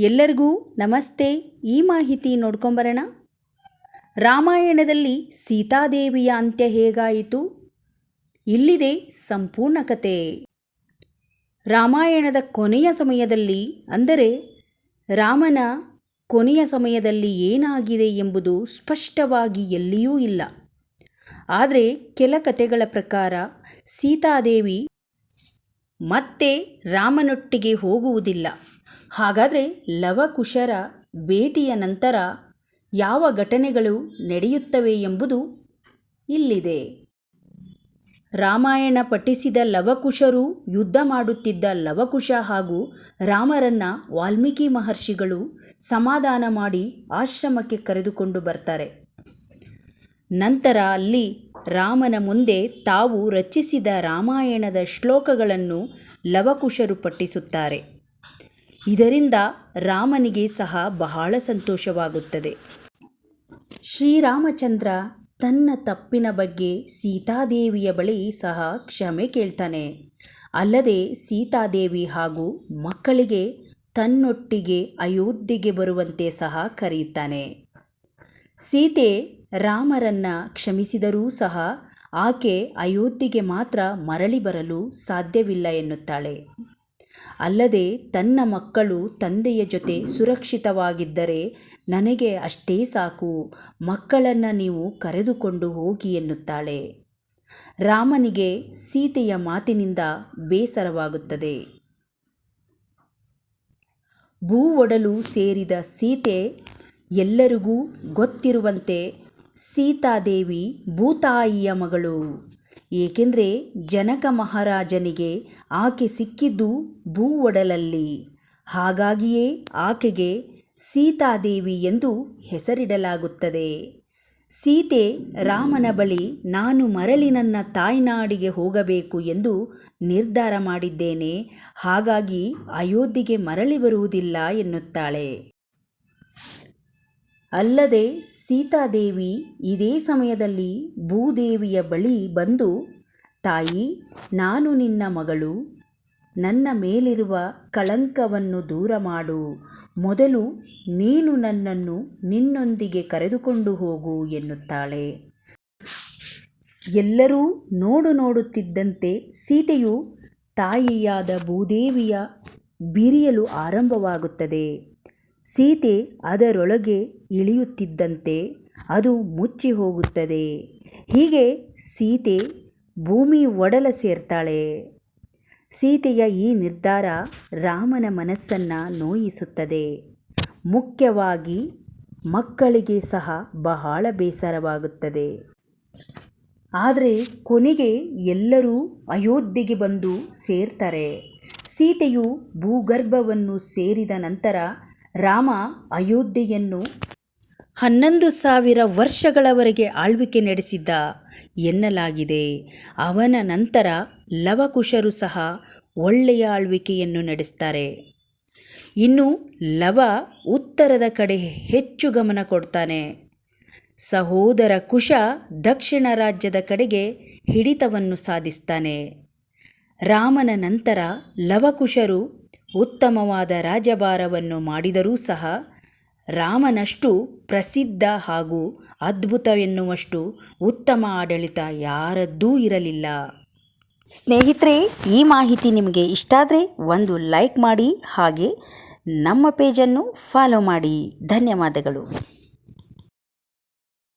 ಎಲ್ಲರಿಗೂ ನಮಸ್ತೆ. ಈ ಮಾಹಿತಿ ನೋಡ್ಕೊಂಬರೋಣ. ರಾಮಾಯಣದಲ್ಲಿ ಸೀತಾದೇವಿಯ ಅಂತ್ಯ ಹೇಗಾಯಿತು? ಇಲ್ಲಿದೆ ಸಂಪೂರ್ಣ ಕತೆ. ರಾಮಾಯಣದ ಕೊನೆಯ ಸಮಯದಲ್ಲಿ, ಅಂದರೆ ರಾಮನ ಕೊನೆಯ ಸಮಯದಲ್ಲಿ ಏನಾಗಿದೆ ಎಂಬುದು ಸ್ಪಷ್ಟವಾಗಿ ಎಲ್ಲಿಯೂ ಇಲ್ಲ. ಆದರೆ ಕೆಲ ಕತೆಗಳ ಪ್ರಕಾರ ಸೀತಾದೇವಿ ಮತ್ತೆ ರಾಮನೊಟ್ಟಿಗೆ ಹೋಗುವುದಿಲ್ಲ. ಹಾಗಾದರೆ ಲವಕುಶರ ಭೇಟಿಯ ನಂತರ ಯಾವ ಘಟನೆಗಳು ನಡೆಯುತ್ತವೆ ಎಂಬುದು ಇಲ್ಲಿದೆ. ರಾಮಾಯಣ ಪಠಿಸಿದ ಲವಕುಶರು ಯುದ್ಧ ಮಾಡುತ್ತಿದ್ದ ಲವಕುಶ ಹಾಗೂ ರಾಮರನ್ನ ವಾಲ್ಮೀಕಿ ಮಹರ್ಷಿಗಳು ಸಮಾಧಾನ ಮಾಡಿ ಆಶ್ರಮಕ್ಕೆ ಕರೆದುಕೊಂಡು ಬರ್ತಾರೆ. ನಂತರ ಅಲ್ಲಿ ರಾಮನ ಮುಂದೆ ತಾವು ರಚಿಸಿದ ರಾಮಾಯಣದ ಶ್ಲೋಕಗಳನ್ನು ಲವಕುಶರು ಪಠಿಸುತ್ತಾರೆ. ಇದರಿಂದ ರಾಮನಿಗೆ ಸಹ ಬಹಳ ಸಂತೋಷವಾಗುತ್ತದೆ. ಶ್ರೀರಾಮಚಂದ್ರ ತನ್ನ ತಪ್ಪಿನ ಬಗ್ಗೆ ಸೀತಾದೇವಿಯ ಬಳಿ ಸಹ ಕ್ಷಮೆ ಕೇಳ್ತಾನೆ. ಅಲ್ಲದೆ ಸೀತಾದೇವಿ ಹಾಗೂ ಮಕ್ಕಳಿಗೆ ತನ್ನೊಟ್ಟಿಗೆ ಅಯೋಧ್ಯೆಗೆ ಬರುವಂತೆ ಸಹ ಕರೆಯುತ್ತಾನೆ. ಸೀತೆ ರಾಮರನ್ನ ಕ್ಷಮಿಸಿದರೂ ಸಹ ಆಕೆ ಅಯೋಧ್ಯೆಗೆ ಮಾತ್ರ ಮರಳಿ ಬರಲು ಸಾಧ್ಯವಿಲ್ಲ ಎನ್ನುತ್ತಾಳೆ. ಅಲ್ಲದೆ ತನ್ನ ಮಕ್ಕಳು ತಂದೆಯ ಜೊತೆ ಸುರಕ್ಷಿತವಾಗಿದ್ದರೆ ನನಗೆ ಅಷ್ಟೇ ಸಾಕು, ಮಕ್ಕಳನ್ನು ನೀವು ಕರೆದುಕೊಂಡು ಹೋಗಿ ಎನ್ನುತ್ತಾಳೆ. ರಾಮನಿಗೆ ಸೀತೆಯ ಮಾತಿನಿಂದ ಬೇಸರವಾಗುತ್ತದೆ. ಭೂ ಒಡಲು ಸೇರಿದ ಸೀತೆ ಎಲ್ಲರಿಗೂ ಗೊತ್ತಿರುವಂತೆ ಸೀತಾದೇವಿ ಭೂತಾಯಿಯ ಮಗಳು. ಏಕೆಂದರೆ ಜನಕ ಮಹಾರಾಜನಿಗೆ ಆಕೆ ಸಿಕ್ಕಿದ್ದು ಭೂ ಒಡಲಲ್ಲಿ ಹಾಗಾಗಿಯೇ ಆಕೆಗೆ ಸೀತಾದೇವಿ ಎಂದು ಹೆಸರಿಡಲಾಗುತ್ತದೆ. ಸೀತೆ ರಾಮನ ಬಳಿ ನಾನು ಮರಳಿ ನನ್ನ ತಾಯ್ನಾಡಿಗೆ ಹೋಗಬೇಕು ಎಂದು ನಿರ್ಧಾರ ಮಾಡಿದ್ದೇನೆ. ಹಾಗಾಗಿ ಅಯೋಧ್ಯೆಗೆ ಮರಳಿ ಬರುವುದಿಲ್ಲ ಎನ್ನುತ್ತಾಳೆ. ಅಲ್ಲದೆ ಸೀತಾದೇವಿ ಇದೇ ಸಮಯದಲ್ಲಿ ಭೂದೇವಿಯ ಬಳಿ ಬಂದು, ತಾಯಿ, ನಾನು ನಿನ್ನ ಮಗಳು. ನನ್ನ ಮೇಲಿರುವ ಕಳಂಕವನ್ನು ದೂರ ಮಾಡು. ಮೊದಲು ನೀನು ನನ್ನನ್ನು ನಿನ್ನೊಂದಿಗೆ ಕರೆದುಕೊಂಡು ಹೋಗು, ಎನ್ನುತ್ತಾಳೆ. ಎಲ್ಲರೂ ನೋಡು ನೋಡುತ್ತಿದ್ದಂತೆ ಸೀತೆಯು ತಾಯಿಯಾದ ಭೂದೇವಿಯ ಬಿರಿಯಲು ಆರಂಭವಾಗುತ್ತದೆ. ಸೀತೆ ಅದರೊಳಗೆ ಇಳಿಯುತ್ತಿದ್ದಂತೆ ಅದು ಮುಚ್ಚಿ ಹೋಗುತ್ತದೆ. ಹೀಗೆ ಸೀತೆ ಭೂಮಿ ಒಡಲ ಸೇರ್ತಾಳೆ. ಸೀತೆಯ ಈ ನಿರ್ಧಾರ ರಾಮನ ಮನಸ್ಸನ್ನು ನೋಯಿಸುತ್ತದೆ. ಮುಖ್ಯವಾಗಿ ಮಕ್ಕಳಿಗೆ ಸಹ ಬಹಳ ಬೇಸರವಾಗುತ್ತದೆ. ಆದರೆ ಕೊನೆಗೆ ಎಲ್ಲರೂ ಅಯೋಧ್ಯೆಗೆ ಬಂದು ಸೇರ್ತಾರೆ. ಸೀತೆಯು ಭೂಗರ್ಭವನ್ನು ಸೇರಿದ ನಂತರ ರಾಮ ಅಯೋಧ್ಯೆಯನ್ನು ಹನ್ನೊಂದು ಸಾವಿರ ವರ್ಷಗಳವರೆಗೆ ಆಳ್ವಿಕೆ ನಡೆಸಿದ್ದ ಎನ್ನಲಾಗಿದೆ. ಅವನ ನಂತರ ಲವಕುಶರು ಸಹ ಒಳ್ಳೆಯ ಆಳ್ವಿಕೆಯನ್ನು ನಡೆಸ್ತಾರೆ. ಇನ್ನು ಲವ ಉತ್ತರದ ಕಡೆ ಹೆಚ್ಚು ಗಮನ ಕೊಡ್ತಾನೆ. ಸಹೋದರ ಕುಶ ದಕ್ಷಿಣ ರಾಜ್ಯದ ಕಡೆಗೆ ಹಿಡಿತವನ್ನು ಸಾಧಿಸ್ತಾನೆ. ರಾಮನ ನಂತರ ಲವಕುಶರು ಉತ್ತಮವಾದ ರಾಜಭಾರವನ್ನು ಮಾಡಿದರೂ ಸಹ ರಾಮನಷ್ಟು ಪ್ರಸಿದ್ಧ ಹಾಗೂ ಅದ್ಭುತವೆನ್ನುವಷ್ಟು ಉತ್ತಮ ಆಡಳಿತ ಯಾರದ್ದೂ ಇರಲಿಲ್ಲ. ಸ್ನೇಹಿತರೆ, ಈ ಮಾಹಿತಿ ನಿಮಗೆ ಇಷ್ಟ ಆದರೆ ಒಂದು ಲೈಕ್ ಮಾಡಿ ಹಾಗೆ ನಮ್ಮ ಪೇಜನ್ನು ಫಾಲೋ ಮಾಡಿ. ಧನ್ಯವಾದಗಳು.